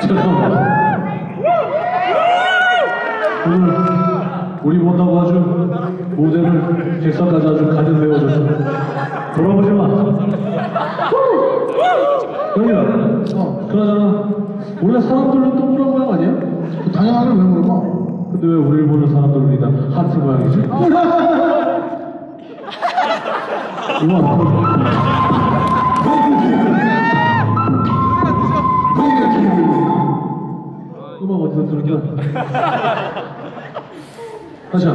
잠깐만. 오늘 우리 본다고 아주 무대를 객석까지 아주 가득 메워줬어. 돌아보지 마. 영희야, 어, 그나저나 우리가 사람들로 동그란 모양 아니야? 그 다양하게 왜 물어봐? 근데 왜 우리를 보는 사람들은 다 하트 모양이지? 우와. 음악 어디서 들었냐? 하자.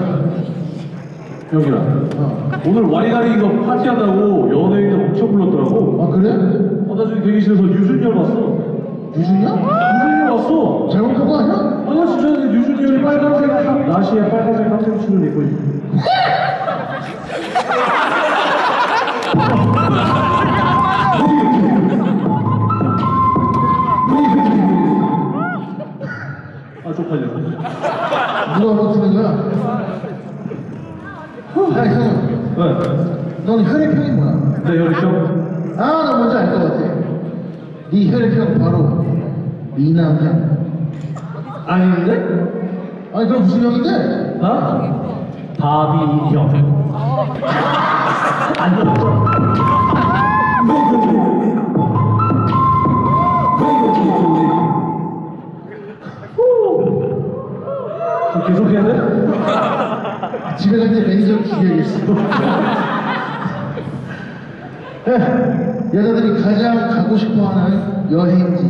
여기라. 어. 오늘 와리가리 이거 파티한다고 연예인들 엄청 불렀더라고. 아 그래? 어, 나 지금 대기실에서 유준열 왔어. 유준이야? 유준열 왔어. 잘못 본거 아니야? 아나 진짜 유준열이 빨간색 하- 나시에 빨간색 한정치를 입고 있어. 아 쪽팔려. 누가 버티는 거야? 야 형, 왜? 넌 혈액 형이 뭐야? 내 혈액 형? 아, 나 뭔지 알 것 같아. 네 혈액 형 바로 미남형. 아닌데? 아니 그럼 무슨 형인데? 나? 바비 형. 아니. 좀 계속 해야 돼? 집에 갈 때 매니저 기대겠어. 여자들이 가장 가고 싶어 하는 여행지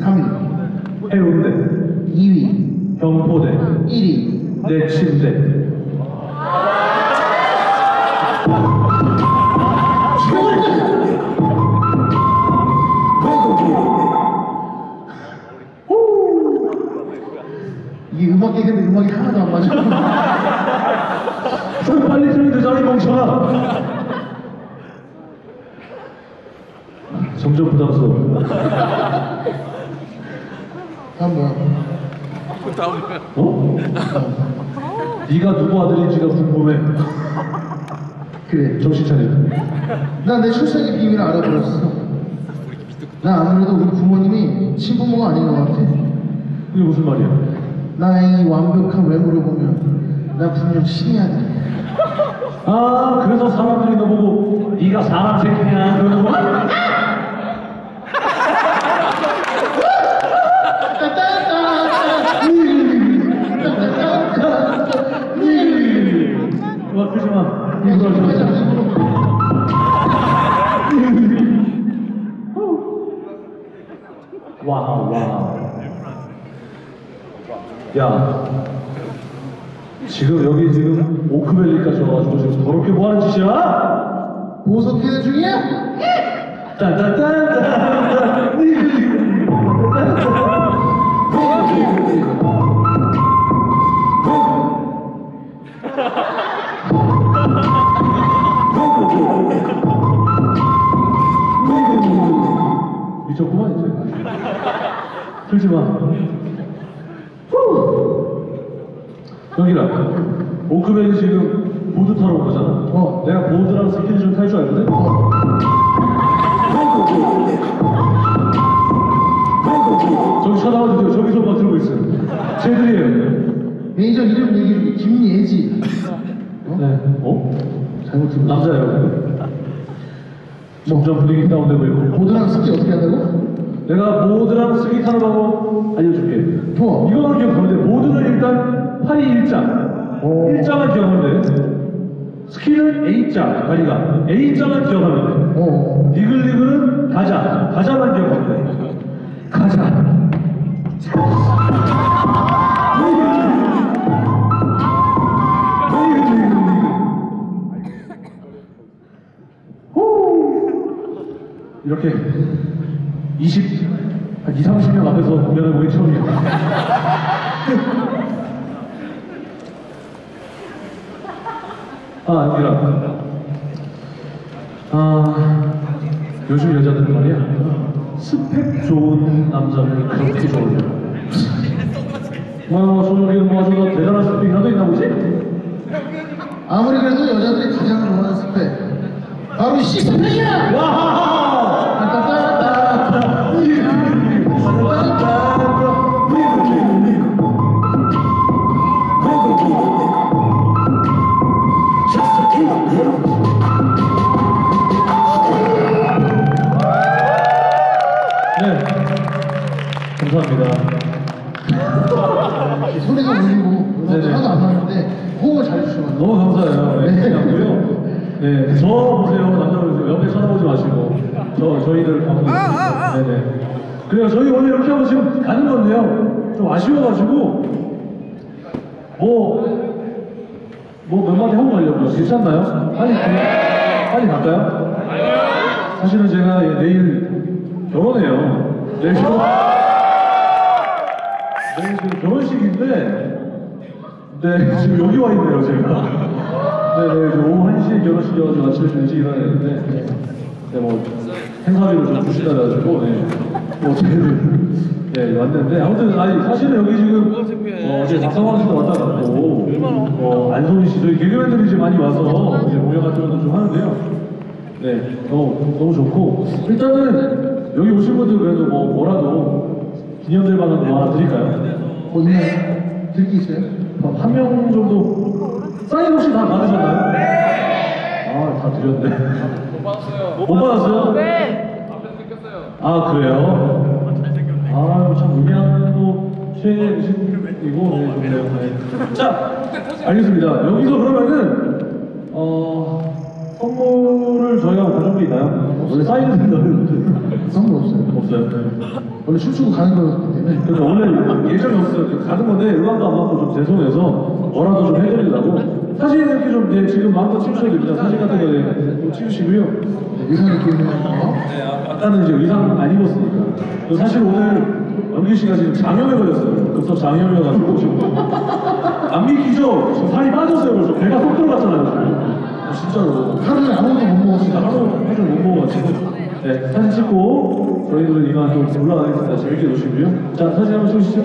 3위, 해운대, 2위, 경포대, 1위. 내 침대. 이게 음악 얘기인데 음악이 하나도 안 맞아. 좀 빨리 되잖아, 이 멍청아. 점점 부담스러워. 다음 뭐야? 어? 네가 누구 아들인지가 궁금해. 그래. 정신 차려. 난내 출생의 비밀을 알아버렸어. 나 아무래도 우리 부모님이 친부모가 아닌 것 같아. 이게 무슨 말이야? 나의 이 완벽한 외모를 보면 나 분명 신의 아들이야. 아, 그래서 사람들이 너보고 네가 사람 새끼냐 그러는 거야? 와, 그러지 마. 이거 좀. 와우, 와우. 야, 지금 여기 지금 오크밸리까지 와가지고 지금 더럽게 뭐 하는 짓이야? 보석 계획 중이야? 딴딴딴딴. 미 쳤구만 이제. 틀지 마. 여기라. 오크맨이 지금 보드 타러 온 거잖아. 어. 내가 보드랑 스키를 좀 탈 줄 알거든? 저기 쳐다봐도 돼요. 저기서 막 들고 있어요. 쟤들이에요. 매니저 이름 얘기해 김예지. 어? 네. 어? 잘못 들은 거. 남자예요. 점점 분위기 다운되고 있고. 보드랑 스키 어떻게 한다고? 내가 보드랑 스키 타는 방법 알려줄게. 좋아. 이거는 기억하면 돼. 보드는 일단 팔이 일자. 오. 일자만 기억하면 돼. 스키는 A자, 다리가. A자만 기억하면 돼. 어. 니글니글은 가자. 가자만 기억하면 돼. 가자. 이렇게 20, 한 2, 30명 앞에서 공연을 보기 처음이야. 아, 여기라. 아, 요즘 여자들은 말이야. 스펙 좋은 남자를 그렇게 좋아해요. 뭐, 저녁에 뭐 아주 더 대단한 스펙이라도 있나 보지? 아무리 그래도 여자들이 가장 좋아하는 스펙 바로 이 시스펙이야! 네. 감사합니다. 소리가 울리고 음악도 네네. 하나도 안 나는데 호응을 잘 주셔가지고 너무 감사해요. 네, 네. 네, 저 보세요. 남자분들 옆에 쳐다보지 마시고. 저, 저희들 가고 있습니다. 네네. 그래요. 저희 오늘 이렇게 하고 지금 가는 건데요. 좀 아쉬워가지고, 뭐, 뭐 몇 마디 하고 가려고요. 괜찮나요? 빨리, 가- 빨리 갈까요? 사실은 제가 예, 내일 결혼해요. 내일 결혼. 내일 지금 결혼식인데, 네, 지금 여기 와 있네요, 제가. 네, 네, 오후 1시에 결혼식이어가지고 아침에 좀 일찍 일어나야 되는데, 네, 뭐, 행사비를 좀 주시다 가지고, 네, 뭐, 어떻게든, 네, 왔는데, 아무튼, 아니, 사실은 여기 지금, 어, 어제 박상환 씨도 왔다 갔고, 어, 안소희 씨, 저희 개그맨들이 이제 많이 와서, 이제 모여 같은 것도 좀 하는데요. 네, 너무, 너무 좋고, 일단은, 여기 오신 분들 그래도 뭐, 뭐라도, 기념될 만한 거 하나 드릴까요? 뭐 있나요? 들기 있어요? 한 명 정도 사인 혹시 다 받으셨나요? 드렸네. 못 받았어요. 못 받았어요? 네. 아, 그래요? 아, 참 음향도 최신이고, 네, 좋네요. 네. 자, 알겠습니다. 여기서 그러면은, 어, 선물을 저희가 가져온 게 있나요? 원래 사인을 드린다는 선물 없어요 없어요. 네. 원래 춤추고 가는 거였기 때문에 그래서 원래 예정이 없어요. 가는 건데 음악도 안 맞고 좀 죄송해서 뭐라도 좀 해드리려고 사진 이렇게 좀 네, 지금 마음껏 찍으셔도 됩니다. 사진 같은 거에 좀 찍으시고요. 네, 입고 있는 거 네, 아- 아까는 이제 의상 안 입었으니까. 사실 오늘 연기 씨가 지금 장염에 걸렸어요. 급성 장염이어가지고 지금 안 믿기죠? 지금 살이 빠졌어요. 벌써 배가 쏙 들어갔잖아요. 지금. 아, 진짜로. 하루에 아무것도 못 먹었어요 하루 하루 못 먹어가지고 네 사진 찍고 저희들은 이만 또 올라가겠습니다 재밌게 노시고요 자 사진 한번 찍으시죠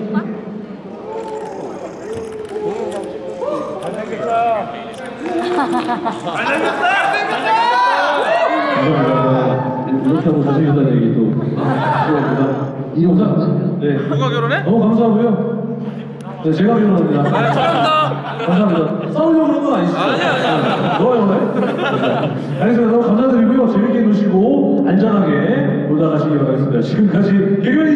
감사합니다 잘생겼다는 얘기 또 감사합니다? 네 누가 결혼해? 너무 감사하고요 네 제가 결혼합니다 축하합니다. 감사합니다. 싸우려고 그런 건 아니시죠? 아니야, 아니야. 너요, 네? 알겠습니다. 너무 감사드리고요. 재밌게 노시고, 안전하게 놀다 가시기 바라겠습니다. 지금까지 개그맨